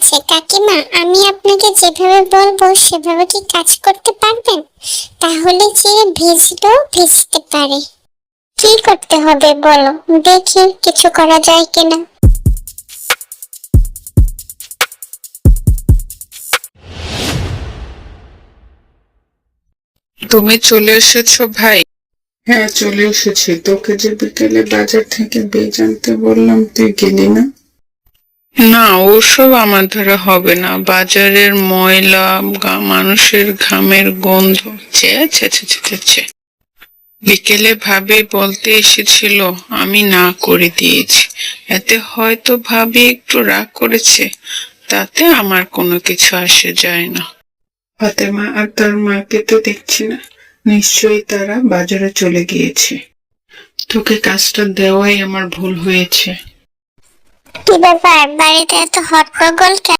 আছে কাকিমা। আমি আপনাকে যেভাবে বলব সেভাবে কি কাজ করতে পারবেন? তাহলে যে ভিজলেও ভেজতে পারে। কি করতে হবে বলো? দেখি কিছু করা যায় কিনা। তুমি চলে এসেছ ভাই? হ্যাঁ চলে এসেছি। তোকে যে বিকেলে বাজার থেকে বীজ আনতে বললাম তুই গেলি না? না, ওসব আমার দ্বারা হবে না। বাজারের ময়লা মানুষের ঘামের গন্ধ। ছে। বিকেলে ভাবে বলতে এসেছিল, আমি না করে দিয়েছি। এতে হয়তো ভাবি একটু রাগ করেছে। তাতে আমার কোনো কিছু আসে যায় না। ফাতেমা আর তার মাকে তো দেখছি না। নিশ্চয়ই তারা বাজারে চলে গিয়েছে। তোকে কাজটা দেওয়াই আমার ভুল হয়েছে। কি ব্যাপার বাড়িতে এত হট্টগোল কেন?